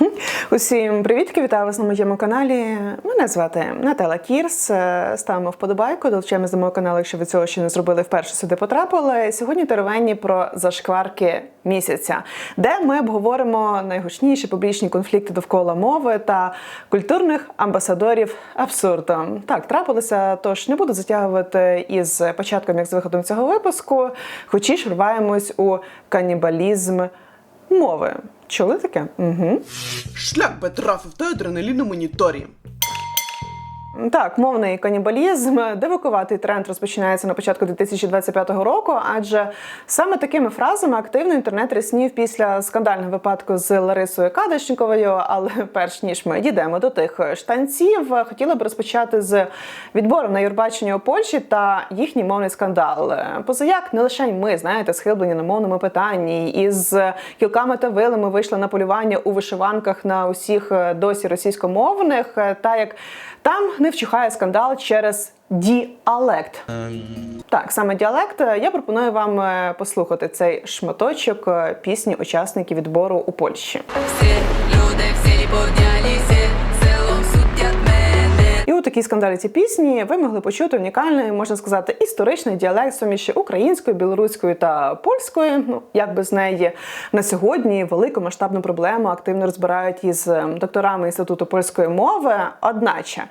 Усім привітки, вітаю вас на моєму каналі. Мене звати Наталя Кірс. Е, Ставимо вподобайку, долучаємось до мого каналу, якщо ви цього ще не зробили, вперше сюди потрапили. Сьогодні теревенні про зашкварки місяця, де ми обговоримо найгучніші публічні конфлікти довкола мови та культурних амбасадорів абсурду. Так, трапилося, тож не буду затягувати із початком, як з виходом цього випуску, хоч і ж вриваємось у канібалізм мови. Чули таке? Угу. Шлях би трафив той адреналіну на моніторі. Так, мовний канібалізм, дивакуватий тренд розпочинається на початку 2025 року, адже саме такими фразами активно інтернет ріснів після скандального випадку з Ларисою Кадочниковою. Але перш ніж ми дійдемо до тих штанців, хотіла б розпочати з відбору на Юрбачення у Польщі та їхній мовний скандал. Позаяк не лише ми знаєте, схиблені на мовному питанні, із кілками та вилами вийшли на полювання у вишиванках на усіх досі російськомовних, та як там не вчухає скандал через діалект. Так, саме діалект. Я пропоную вам е, послухати цей шматочок е, пісні учасників відбору у Польщі. Всі люди, у скандалі ці пісні ви могли почути унікальний, можна сказати, історичний діалект суміші української, білоруської та польської. Ну як без неї на сьогодні велику масштабну проблему активно розбирають із е, докторами інституту польської мови. Одначе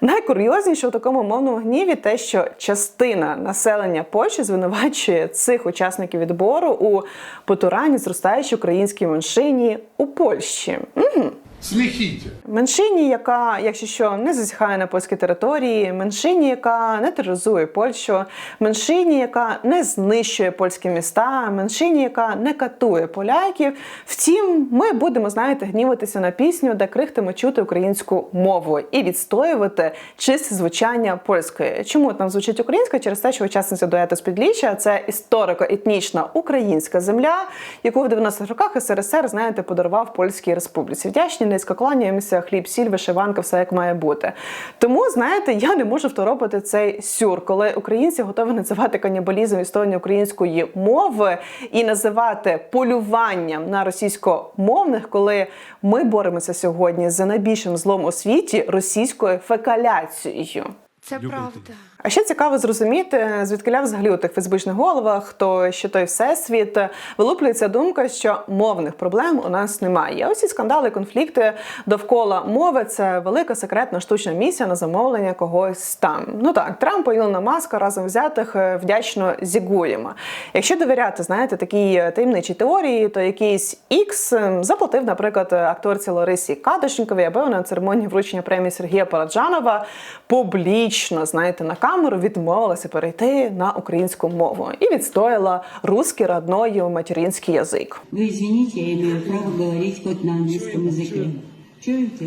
найкурйозніше у такому мовному гніві те, що частина населення Польщі звинувачує цих учасників відбору у потуранні зростаючій українській меншині у Польщі. Мгм. Сміхіття. Меншині, яка, якщо що, не зазіхає на польські території, меншині, яка не тероризує Польщу, меншині, яка не знищує польські міста, меншині, яка не катує поляків. Втім, ми будемо, знаєте, гніватися на пісню, де крихтимо чути українську мову і відстоювати чисте звучання польської. Чому там звучить українська? Через те, що учасниця дуету з Підліччя – це історико-етнічна українська земля, яку в 90-х роках СРСР, знаєте, подарував Польській Республіці. Вдячні низько кланяємося, хліб, сіль, вишиванка, все як має бути. Тому, знаєте, я не можу второпати цей сюр, коли українці готові називати канібалізм історії української мови і називати полюванням на російськомовних, коли ми боремося сьогодні за найбільшим злом у світі російською фекаляцією. Це правда. А ще цікаво зрозуміти, звідкиля взагалі у тих фейсбучних головах, то що той всесвіт вилуплюється думка, що мовних проблем у нас немає. Ці скандали, конфлікти довкола мови це велика секретна штучна місія на замовлення когось там. Ну так, Трамп і Ілона Маска разом взятих е, вдячно зігуємо. Якщо довіряти, знаєте, такій таємничій теорії, то якийсь Ікс заплатив, наприклад, акторці Ларисі Кадочниковій, аби вона на церемонії вручення премії Сергія Параджанова публічно, знаєте, на камеру відмовилася перейти на українську мову і відстояла русський родною материнський язик. Ви извините, я имею право говорити хоч на англійському язикі. Чуете?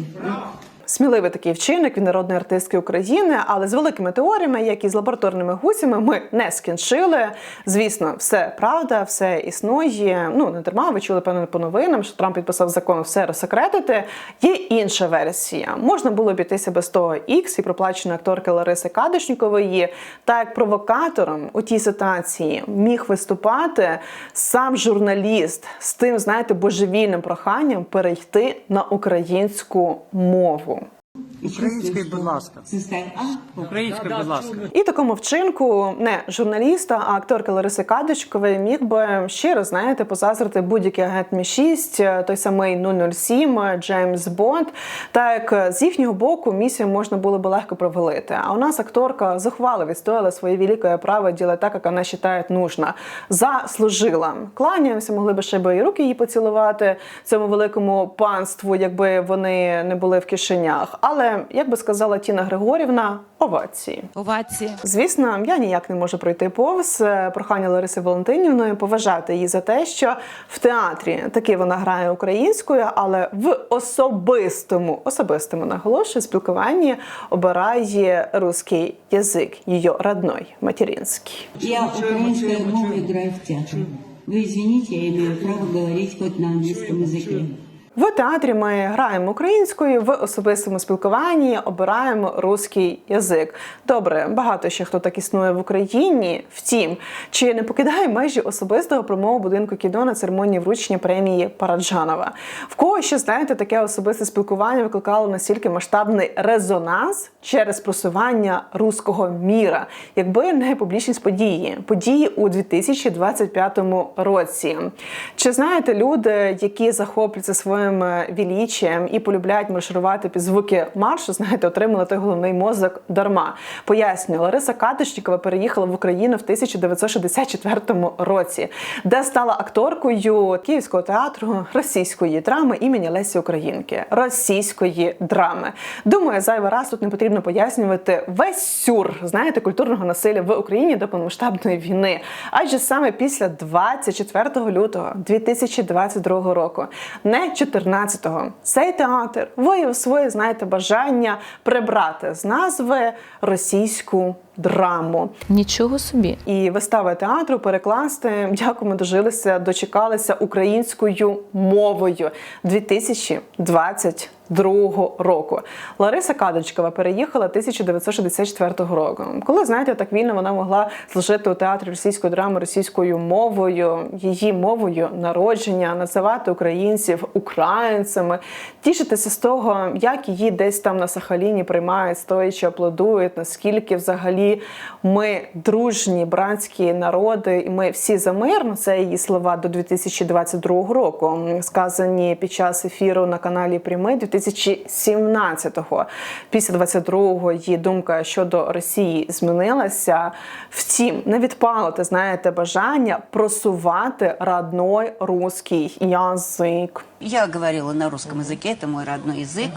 Сміливий такий вчинок від народної артистки України, але з великими теоріями, як і з лабораторними гусями, ми не скінчили. Звісно, все правда, все існує. Ну не дарма. Ви чули певно по новинам, що Трамп підписав закон все розсекретити. Є інша версія. Можна було обійтися без того X і проплаченої акторки Лариси Кадишнікової. Та як провокатором у тій ситуації міг виступати сам журналіст з тим, знаєте, божевільним проханням перейти на українську мову. Українською, будь ласка. А? Будь ласка. І такому вчинку не журналіста, а акторки Лариси Кадочкової міг би щиро знаєте позазрити будь-який агент Мі 6 той самий 007, Джеймс Бонд. Так з їхнього боку місію можна було би легко провалити. А у нас акторка захвало відстояла своє велике право ділати так, як вона вважає нужно. Заслужила. Кланяємося, могли би ще би і руки її поцілувати цьому великому панству, якби вони не були в кишенях. Але як би сказала Тіна Григорівна, овації. Овації. Звісно, я ніяк не можу пройти повз е, прохання Лариси Валентинівної поважати її за те, що в театрі таки вона грає українською, але в особистому, особистому наголошую, спілкуванні обирає русський язик, її родной, материнський. Я украинская мова играю в театре. Вы извините, я имею право говорить хоть на английском языке. В театрі ми граємо українською, в особистому спілкуванні обираємо руський язик. Добре, багато ще хто так існує в Україні. Втім, чи не покидає межі особистого промову будинку кіно на церемонії вручення премії Параджанова? В кого ще знаєте, таке особисте спілкування викликало настільки масштабний резонанс через просування руського міра, якби не публічність події, події у 2025 році. Чи знаєте люди, які захопляться своїм е, і полюбляють марширувати під звуки маршу, знаєте, отримали той головний мозок дарма? Пояснюю, Лариса Катишнікова переїхала в Україну в 1964 році, де стала акторкою Київського театру російської драми імені Лесі Українки. Російської драми. Думаю, зайвий раз тут не потрібно пояснювати весь сюр, знаєте, культурного насилля в Україні до повномасштабної війни. Адже саме після 24 лютого 2022 року, не 14-го, цей театр виявив своє, знаєте, бажання прибрати з назви російську драму. Нічого собі. І вистави театру перекласти, як ми дожилися, дочекалися українською мовою 2022 року. Лариса Кадричкова переїхала 1964 року. Коли знаєте, так вільно вона могла служити у театрі російської драми російською мовою, її мовою народження, називати українців українцями, тішитися з того, як її десь там на Сахаліні приймають, стоячи, аплодують, наскільки взагалі ми дружні братські народи, і ми всі за мир. Ну, це її слова до 2022 року, сказані під час ефіру на каналі Прямий 2017-го. Після 22-го її думка щодо Росії змінилася. Втім, не відпало, ти знаєте, бажання просувати родной русський язик. Я говорила на русском языке, это мой родной язык.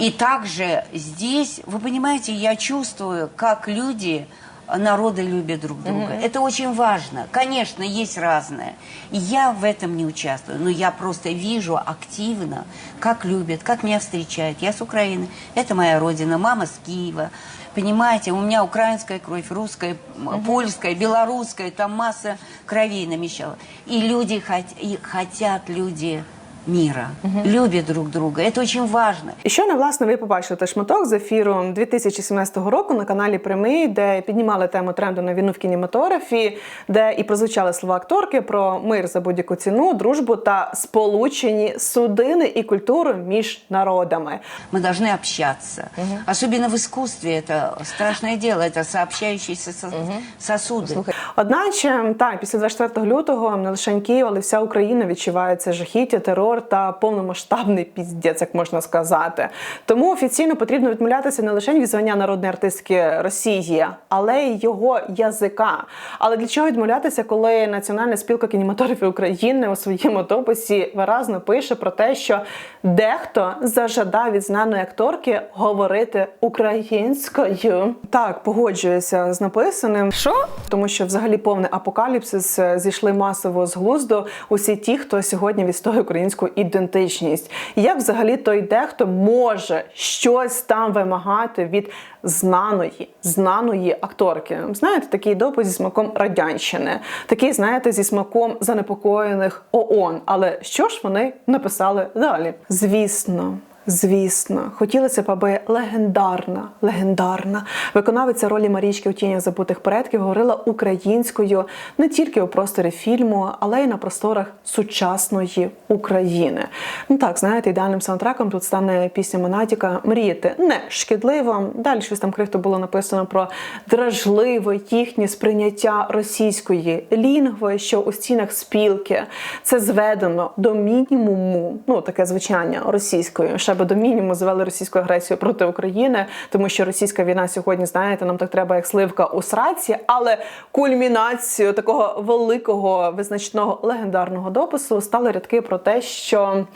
И также здесь, вы понимаете, я чувствую, как люди, народы любят друг друга. Это очень важно. Конечно, есть разное. Я в этом не участвую, но я просто вижу активно, как любят, как меня встречают. Я с Украины, это моя родина, мама с Киева. Понимаете, у меня украинская кровь, русская, м, польская, белорусская, там масса кровей намещала. И люди хот- и хотят люди мира, любят друг друга. Это очень важно. І щойно, власне, ви побачили той шматок з ефіру 2017 року на каналі Прямий, де піднімали тему тренду на війну в кінематографі, де і прозвучали слова акторки про мир за будь-яку ціну, дружбу та сполучені судини і культуру між народами. Мы должны общаться. Особенно в искусстве это страшное дело, это сообщающиеся со- сосуды. Одначе, так, після 24 лютого не лише Київ, але й вся Україна відчуває це жахіття, терор та повномасштабний піздець, як можна сказати. Тому офіційно потрібно відмовлятися не лише від звання народної артистки Росії, але й його язика. Але для чого відмовлятися, коли Національна спілка кінематографів України у своєму дописі виразно пише про те, що дехто зажадав від знаної акторки говорити українською? Так, погоджуюся з написаним. Що? Тому що взагалі повний апокаліпсис е, зійшли масово з глузду усі ті, хто сьогодні відстоює українську ідентичність. І як взагалі той дехто може щось там вимагати від знаної, знаної акторки? Знаєте, такий допис зі смаком радянщини, такий, знаєте, зі смаком занепокоєних ООН. Але що ж вони написали далі? Звісно. Звісно, хотілося б, аби легендарна, легендарна виконавиця ролі Марічки у тінях забутих предків говорила українською не тільки у просторі фільму, але й на просторах сучасної України. Ну так, знаєте, ідеальним саундтреком тут стане пісня Монатіка Мріяти не шкідливо. Далі щось там крихто було написано про дражливе їхнє сприйняття російської лінгви, що у стінах спілки це зведено до мінімуму. Ну таке звучання російською, ще би до мінімуму звели російську агресію проти України, тому що російська війна сьогодні, знаєте, нам так треба як сливка у сраці, але кульмінацією такого великого визначного легендарного допису стали рядки про те, що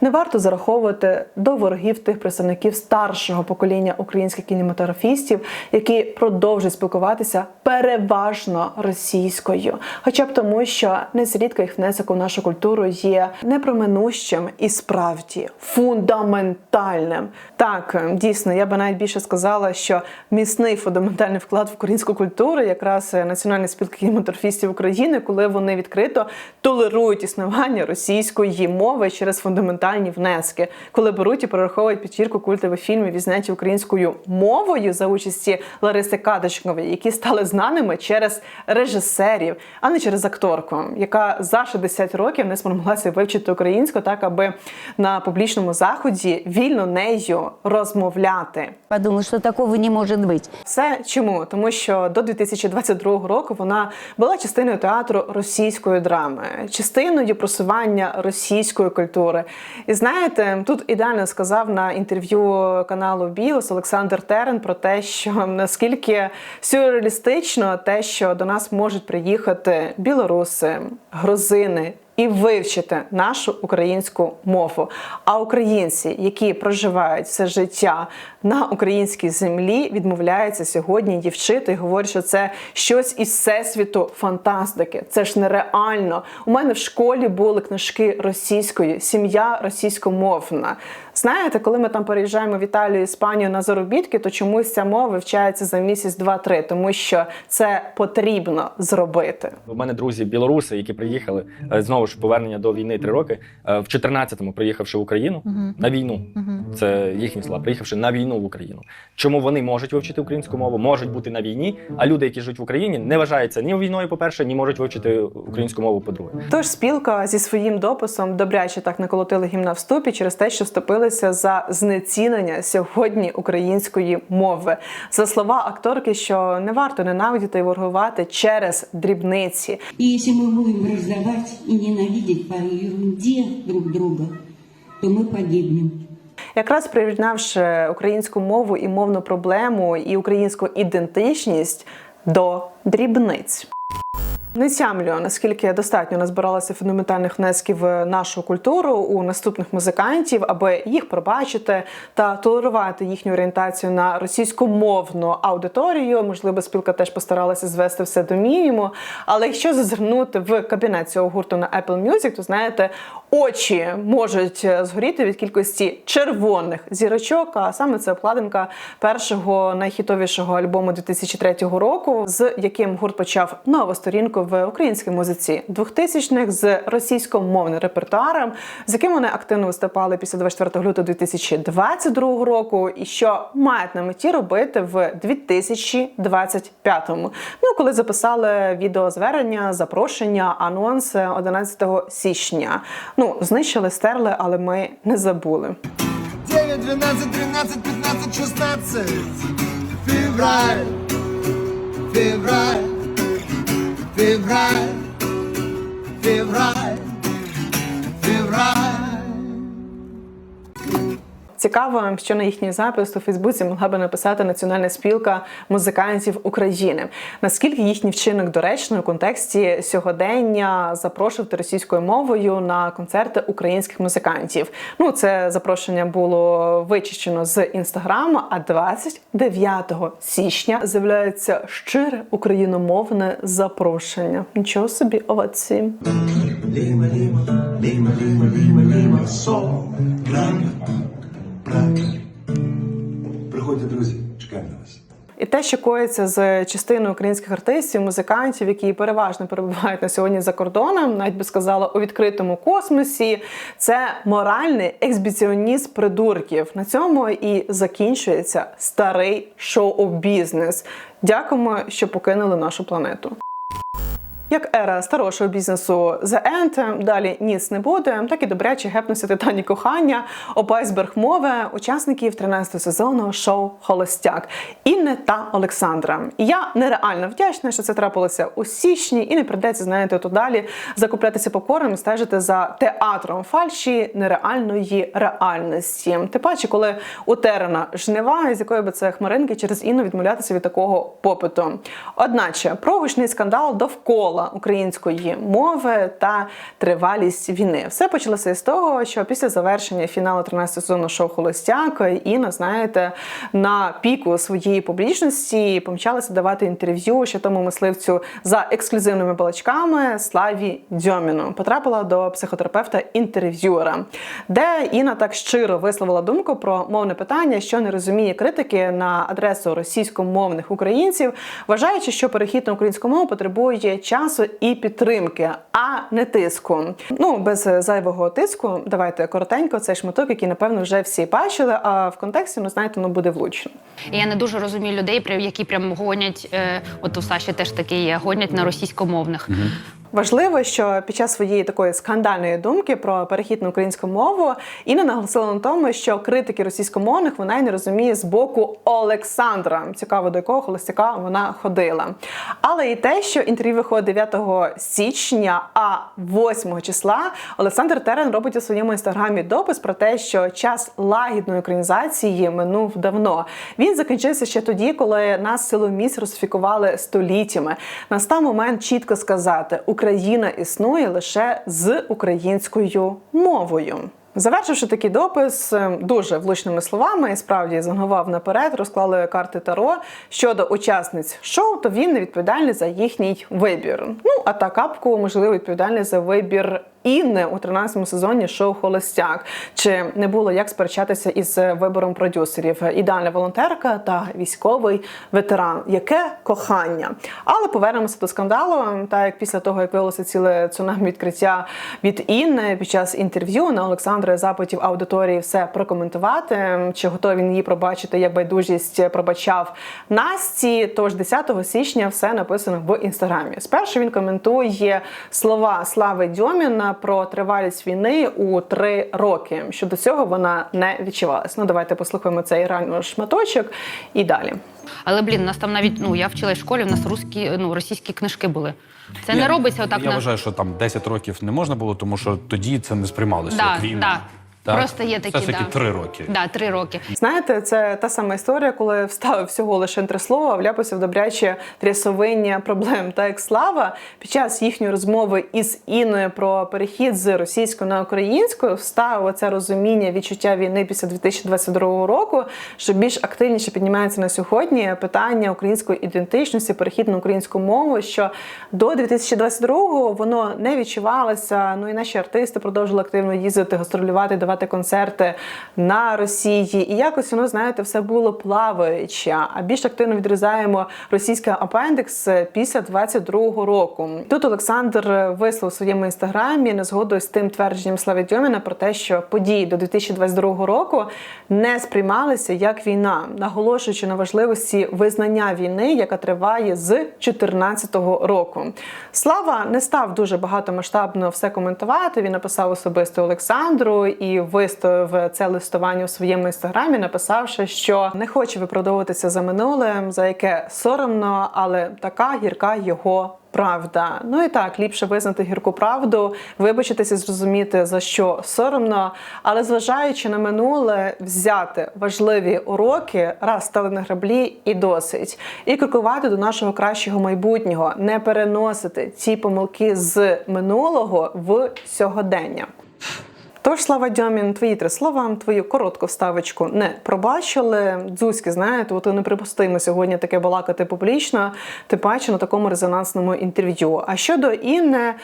не варто зараховувати до ворогів тих представників старшого покоління українських кінематографістів, які продовжують спілкуватися переважно російською, хоча б тому, що незрідко їх внесок у нашу культуру є непроминущим і справді фундаментальним фундаментальним. Так, е, дійсно, я би навіть більше сказала, що міцний фундаментальний вклад в українську культуру, якраз е, Національної спілки кінематографістів України, коли вони відкрито толерують існування російської мови через фундаментальні внески, коли беруть і прораховують підчірку культових фільмів, відзнаті українською мовою за участі Лариси Кадочкової, які стали знаними через режисерів, а не через акторку, яка за 60 років не спромоглася вивчити українську так, аби на публічному заході вільно нею розмовляти. Подумала, что такого не может быть. Це чому? Тому що до 2022 року вона була частиною театру російської драми, частиною просування російської культури. І знаєте, тут ідеально сказав на інтерв'ю каналу Біос Олександр Терен про те, що наскільки сюрреалістично те, що до нас можуть приїхати білоруси, грузини. І вивчити нашу українську мову. А українці, які проживають все життя на українській землі, відмовляються сьогодні її вчити і говорять, що це щось із всесвіту фантастики. Це ж нереально. У мене в школі були книжки російською, сім'я російськомовна. Знаєте, коли ми там переїжджаємо в Італію, Іспанію на заробітки, то чомусь ця мова вивчається за місяць, два-три, тому що це потрібно зробити. У мене друзі білоруси, які приїхали е, знову ж повернення до війни три роки. е, В 14-му приїхавши в Україну на війну. Це їхні слова, приїхавши на війну в Україну. Чому вони можуть вивчити українську мову, можуть бути на війні, а люди, які живуть в Україні, не вважаються ні війною, по-перше, ні можуть вивчити українську мову, по-друге. Тож спілка зі своїм дописом добряче так наколотили гімна вступі через те, що вступилися за знецінення сьогодні української мови. За слова акторки, що не варто ненавидіти і воргувати через дрібниці. И если мы будем раздавать и ненавидеть по ерунде друг друга, то мы погибнем. Якраз прирівнявши українську мову і мовну проблему і українську ідентичність до дрібниць. Не тямлю, наскільки достатньо назбиралося фундаментальних внесків в нашу культуру у наступних музикантів, аби їх пробачити та толерувати їхню орієнтацію на російськомовну аудиторію. Можливо, спілка теж постаралася звести все до мінімуму. Але якщо зазирнути в кабінет цього гурту на Apple Music, то знаєте, очі можуть згоріти від кількості червоних зірочок. А саме це обкладинка першого найхітовішого альбому 2003 року, з яким гурт почав нову сторінку в українській музиці 2000-х з російськомовним репертуаром, з яким вони активно виступали після 24 лютого 2022 року, і що мають на меті робити в 2025-му. Ну, коли записали відеозвернення, запрошення, анонс 11 січня. Ну, знищили, стерли, але ми не забули. 9, 12, 13, 15, 16 Февраль Февраль Февраль Февраль Цікаво, що на їхній запис у Фейсбуці могла би написати Національна спілка музикантів України. Наскільки їхній вчинок доречний у контексті сьогодення запрошувати російською мовою на концерти українських музикантів? Ну, це запрошення було вичищено з інстаграму. А 29 січня з'являється щире україномовне запрошення. Нічого собі лима, лима, лима, лима, сол Гранка, гранка Приходьте, друзі, чекаємо на вас І те, що коїться з частиною українських артистів, музикантів, які переважно перебувають на сьогодні за кордоном, навіть би сказала у відкритому космосі, це моральний ексбіціоніст придурків. На цьому і закінчується старий шоу-бізнес. Дякуємо, що покинули нашу планету. Як ера старого бізнесу The End, далі ніц не буде, так і добряче гепнувся титані кохання, об айсберг мови учасників 13-го сезону шоу Холостяк Інни та Олександра. І я нереально вдячна, що це трапилося у січні, і не прийдеться, знаєте, то далі закуплятися попкорном і стежити за театром фальші нереальної реальності. Тим паче, коли у Терена жнива, з якої би це хмаринки через Інну відмовлятися від такого попиту. Одначе про гучний скандал довкола школа української мови та тривалість війни. Все почалося з того, що після завершення фіналу 13 сезону шоу Холостяк Інна, знаєте, на піку своєї публічності помчалася давати інтерв'ю ще тому мисливцю за ексклюзивними балачками Славі Дьоміну. Потрапила до психотерапевта інтерв'юера, де Інна так щиро висловила думку про мовне питання, що не розуміє критики на адресу російськомовних українців, вважаючи, що перехід на українську мову потребує часу і підтримки, а не тиску. Ну без зайвого тиску, давайте коротенько. Цей шматок, який напевно вже всі бачили. А в контексті, ну знаєте, ну буде влучно. Я не дуже розумію людей, прям- які прям гонять. Е, от у Саші теж таке є, гонять на російськомовних. Важливо, що під час своєї такої скандальної думки про перехід на українську мову Інна наголосила на тому, що критики російськомовних вона й не розуміє з боку Олександра. Цікаво, до якого холостяка вона ходила. Але і те, що інтерв'ю виходить 9 січня, а 8 числа Олександр Терен робить у своєму інстаграмі допис про те, що час лагідної українізації минув давно. Він закінчився ще тоді, коли нас силоміць русифікували століттями. Настав момент чітко сказати: Україна існує лише з українською мовою. Завершивши такий допис е, дуже влучними словами, і справді зангував наперед, розклали карти Таро щодо учасниць шоу, то він не відповідальний за їхній вибір. Ну а та капку, можливо, відповідальний за вибір Інни у 13-му сезоні шоу Холостяк. Чи не було як сперечатися із вибором продюсерів? Ідеальна волонтерка та військовий ветеран. Яке кохання? Але повернемося до скандалу. Так як після того, як виявилося ціле цунамі відкриття від Інни під час інтерв'ю на Олександра запитів аудиторії все прокоментувати. Чи готовий він її пробачити, як байдужість пробачав Насті? Тож 10 січня все написано в інстаграмі. Спершу він коментує слова Слави Дьоміна про тривалість війни у три роки. Щодо цього вона не відчувалась. Ну давайте послухаємо цей реально шматочок і далі. Але блін, у нас там навіть ну я вчилась в школі, у нас русські, ну російські книжки були. Це не робиться отак Я на вважаю, що там 10 років не можна було, тому що тоді це не сприймалося Да, як війна. да. Так? Просто є такі, Все ж таки да. три роки. да, три роки. Знаєте, це та сама історія, коли вставив всього лише три слова, вляпався в добряче трясовиння проблем. Та як слава під час їхньої розмови із Інною про перехід з російської на українську вставив це розуміння відчуття війни після 2022 року, що більш активніше піднімається на сьогодні питання української ідентичності, перехід на українську мову. Що до 2022-го воно не відчувалося. Ну і наші артисти продовжували активно їздити, гастролювати, давати концерти на Росії. І якось воно, знаєте, все було плаваюче. А більш активно відрізаємо російський апендикс після 22-го року. Тут Олександр вислав у своєму інстаграмі не згодою з тим твердженням Слави Дьоміна про те, що події до 2022 року не сприймалися як війна, наголошуючи на важливості визнання війни, яка триває з 2014 року. Слава не став дуже багатомасштабно все коментувати. Він написав особисто Олександру і виставив це листування у своєму інстаграмі, написавши, що не хоче виправдовуватися за минуле, за яке соромно, але така гірка його. Правда, ну і так ліпше визнати гірку правду, вибачитися, зрозуміти за що соромно, але зважаючи на минуле, взяти важливі уроки, раз стали на граблі і досить, і крокувати до нашого кращого майбутнього, не переносити ці помилки з минулого в сьогодення. Тож, Слава Дьомін, твої три слова, твою коротку вставочку не пробачили. Дзузьки, знаєте, от неприпустимо сьогодні таке балакати публічно, тим паче на такому резонансному інтерв'ю. А щодо Інни,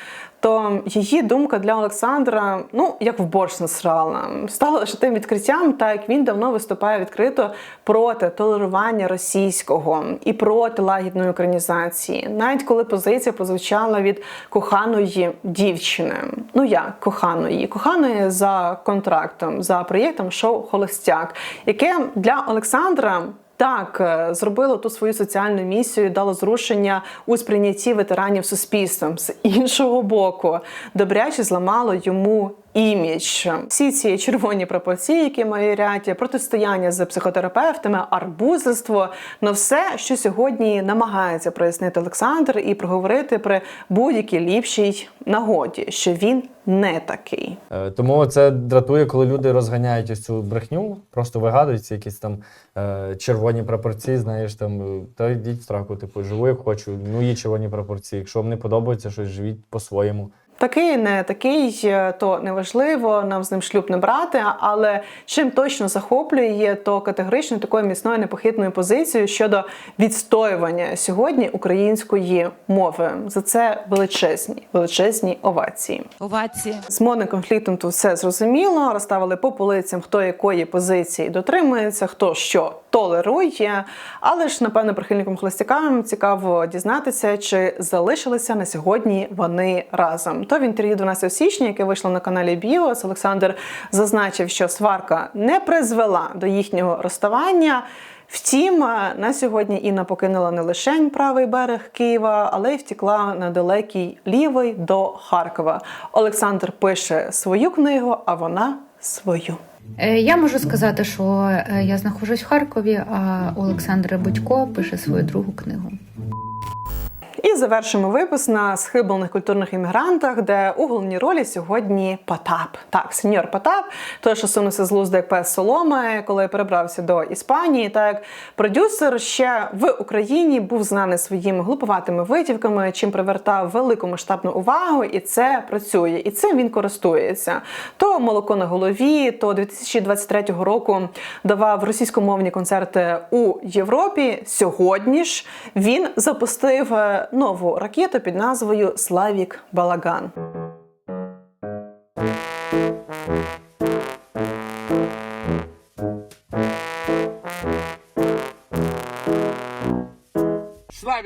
то її думка для Олександра, ну як в борщ насрала, стала лише тим відкриттям, так як він давно виступає відкрито проти толерування російського і проти лагідної українізації, навіть коли позиція прозвучала від коханої дівчини. Ну як коханої, коханої за контрактом, за проєктом шоу Холостяк, яке для Олександра. Так, е, зробило ту свою соціальну місію, дало зрушення у сприйнятті ветеранів суспільством. З іншого боку, добряче зламало йому імідж. Всі ці червоні пропорції, які мають ряд, протистояння з психотерапевтами, арбузерство ну все, що сьогодні намагається прояснити Олександр і проговорити при будь-якій ліпшій нагоді, що він не такий. Е, Тому це дратує, коли люди розганяють ось цю брехню, просто вигадуються якісь там е, червоні пропорції, знаєш, там, е, та йдіть в сраку, типу, живу як хочу, ну є червоні пропорції. Якщо вам не подобається щось, живіть по-своєму. Такий, не такий, е, то неважливо, нам з ним шлюб не брати. Але чим точно захоплює, то категорично такою міцною непохитною позицією щодо відстоювання сьогодні української мови. За це величезні, величезні овації. Овації. З мовним конфліктом тут все зрозуміло. Розставили по полицям, хто якої позиції дотримується, хто що толерує. Але ж, напевно, прихильникам холостякам цікаво дізнатися, чи залишилися на сьогодні вони разом. То в інтерв'ю 12 січня, яке вийшло на каналі Біос, Олександр зазначив, що сварка не призвела до їхнього розставання. Втім, на сьогодні Інна покинула не лише правий берег Києва, але й втекла на далекий лівий до Харкова. Олександр пише свою книгу, а вона свою. Е, Я можу сказати, що е, я знаходжусь в Харкові, а Олександр Будько пише свою другу книгу. І завершимо випуск на схиблених культурних іммігрантах, де у головній ролі сьогодні Потап. Так, сеньор Потап, той, що сунувся з лузду як пес соломи, коли перебрався до Іспанії. Так продюсер ще в Україні був знаний своїми глуповатими витівками, чим привертав велику масштабну увагу, і це працює. І цим він користується. То молоко на голові, то 2023 року давав російськомовні концерти у Європі. Сьогодні ж він запустив е, нову ракету під назвою Славік Балаган.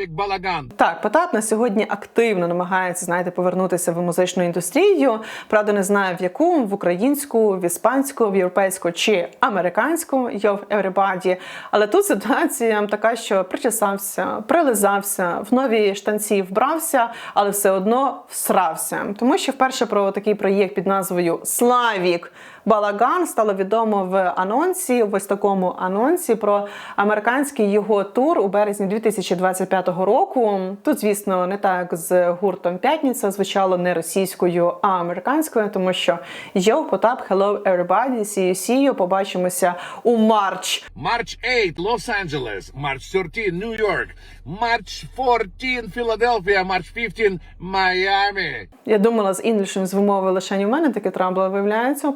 Славік Балаган. Так, Потап на сьогодні активно намагається знаєте, повернутися в музичну індустрію. Правда, не знаю в яку в українську, в іспанську, в європейську чи американську Yo Everybody. Але тут ситуація така, що причесався, прилизався, в нові штанці вбрався, але все одно всрався. Тому що вперше про такий проєкт під назвою Славік. Балаган стало відомо в анонсі, в ось такому анонсі про американський його тур у березні 2025 року. Тут, звісно, не так з гуртом П'ятниця звучало не російською, а американською, тому що Йоу, Потап, Hello Everybody, See you, see you. побачимося у Марч. March 8, Los-Angeles. March 13, New York. March 14, Philadelphia. March 15, Miami. Я думала з інглішем з вимови лише у мене таке трамбло виявляється, у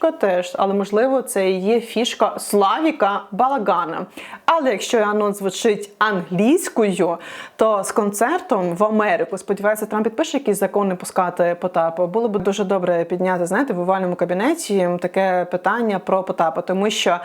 Потапчика теж. Але можливо, це і є фішка Славіка Балагана. Але якщо анонс звучить англійською, то з концертом в Америку сподіваюся, Трамп підпише якийсь закон не пускати Потапа. Було б дуже добре підняти, знаєте, в овальному кабінеті таке питання про Потапа, тому що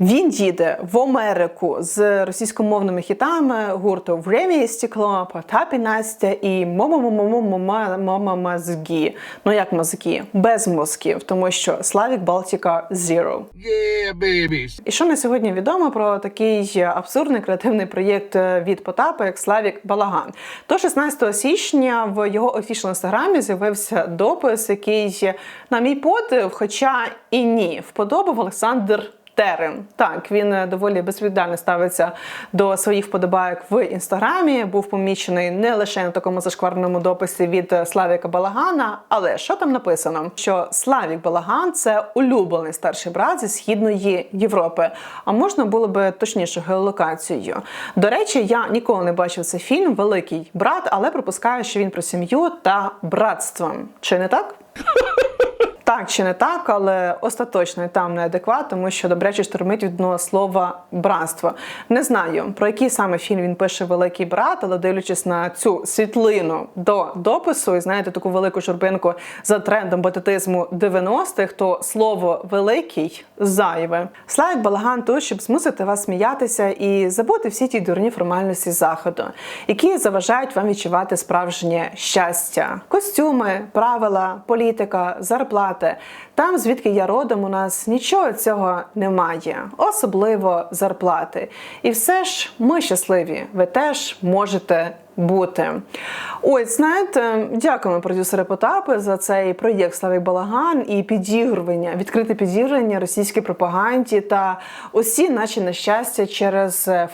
він їде в Америку з російськомовними хітами гурту «Время і стекло», Потап і Настя і «Момо-момо-момо момо мозги. Ну як мозги? Без мозків, тому що Славік Балтіка Zero. Yeah, babies. І що на сьогодні відомо про такий абсурдний креативний проєкт від Потапа, як Славік Балаган? То 16 січня в його офішному інстаграмі з'явився допис, який, на мій подив, хоча і ні, вподобав Олександр. Терен. Так, він е, доволі безвіддально ставиться до своїх вподобайок в інстаграмі. Був помічений не лише на такому зашкварному дописі від е, Славіка Балагана, але що там написано? Що Славік Балаган це улюблений старший брат зі східної Європи. А можна було би точніше геолокацією. До речі, я ніколи не бачив цей фільм Великий брат, але припускаю, що він про сім'ю та братство. Чи не так? Так чи не так, але остаточно там неадекват, тому що добряче штормить від одного слова братство. Не знаю про який саме фільм він пише Великий брат, але дивлячись на цю світлину до допису, і знаєте таку велику журбинку за трендом ботетизму 90-х, то слово великий зайве. Славік Балаган тут, щоб змусити вас сміятися і забути всі ті дурні формальності заходу, які заважають вам відчувати справжнє щастя, костюми, правила, політика, зарплати. Там, звідки я родом, у нас нічого цього немає, особливо зарплати. І все ж ми щасливі. Ви теж можете бути. Ось, знаєте, дякуємо продюсери Потапи за цей проєкт Славик Балаган і підігрування, відкрите підігрування російській пропаганді та усі наші нещастя через е,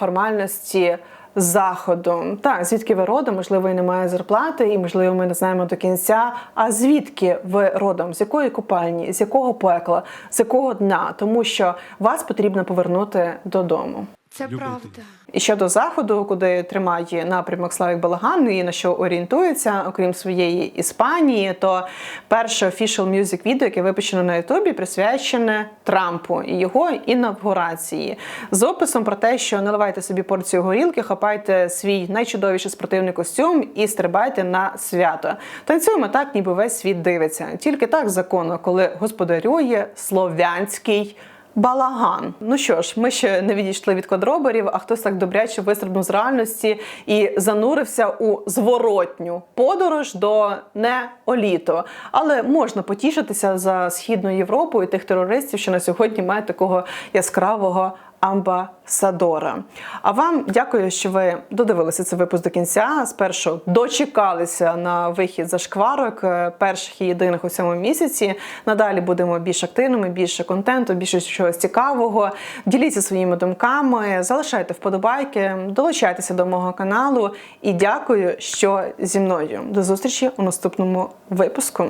формальності. Заходу так, звідки ви родом, можливо, і немає зарплати, і можливо, ми не знаємо до кінця. А звідки ви родом, з якої купальні, з якого пекла, з якого дна, тому що вас потрібно повернути додому. Це правда. І щодо заходу, куди тримає напрямок Славік Балаган і на що орієнтується, окрім своєї Іспанії, то перше official music відео, яке випущено на Ютубі, присвячене Трампу і його інавгурації, з описом про те, що наливайте собі порцію горілки, хапайте свій найчудовіший спортивний костюм і стрибайте на свято. Танцюємо так, ніби весь світ дивиться. Тільки так законно, коли господарює слов'янський. Балаган. Ну що ж, ми ще не відійшли від квадроберів, а хтось так добряче вистрибнув з реальності і занурився у зворотню подорож до неоліту. Але можна потішитися за східну Європу і тих терористів, що на сьогодні мають такого яскравого амбасадора. А вам дякую, що ви додивилися цей випуск до кінця. Спершу дочекалися на вихід за шкварок е, перших і єдиних у цьому місяці. Надалі будемо більш активними, більше контенту, більше чогось цікавого. Діліться своїми думками, залишайте вподобайки, долучайтеся до мого каналу. І дякую, що зі мною. До зустрічі у наступному випуску.